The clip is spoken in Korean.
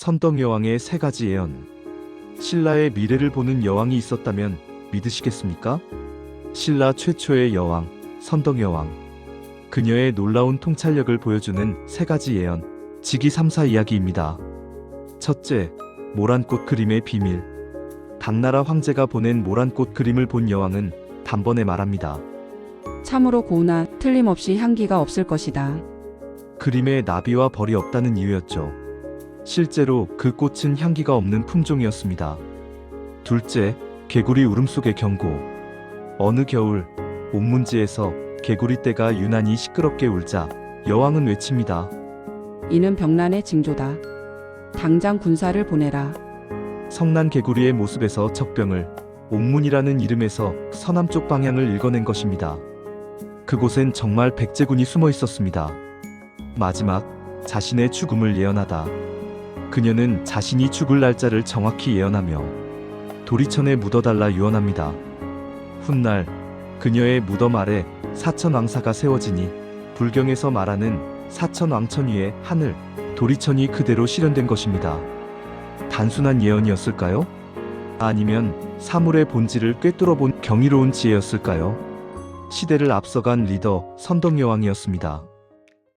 선덕 여왕의 세 가지 예언. 신라의 미래를 보는 여왕이 있었다면 믿으시겠습니까? 신라 최초의 여왕, 선덕 여왕. 그녀의 놀라운 통찰력을 보여주는 세 가지 예언, 지기 3사 이야기입니다. 첫째, 모란꽃 그림의 비밀. 당나라 황제가 보낸 모란꽃 그림을 본 여왕은 단번에 말합니다. 참으로 고운하 틀림없이 향기가 없을 것이다. 그림에 나비와 벌이 없다는 이유였죠. 실제로 그 꽃은 향기가 없는 품종이었습니다. 둘째, 개구리 울음속의 경고. 어느 겨울, 옥문지에서 개구리 떼가 유난히 시끄럽게 울자 여왕은 외칩니다. 이는 병난의 징조다. 당장 군사를 보내라. 성난 개구리의 모습에서 적병을, 옥문이라는 이름에서 서남쪽 방향을 읽어낸 것입니다. 그곳엔 정말 백제군이 숨어 있었습니다. 마지막, 자신의 죽음을 예언하다. 그녀는 자신이 죽을 날짜를 정확히 예언하며 도리천에 묻어달라 유언합니다. 훗날, 그녀의 무덤 아래 사천 왕사가 세워지니 불경에서 말하는 사천 왕천 위의 하늘, 도리천이 그대로 실현된 것입니다. 단순한 예언이었을까요? 아니면 사물의 본질을 꿰뚫어 본 경이로운 지혜였을까요? 시대를 앞서간 리더 선덕여왕이었습니다.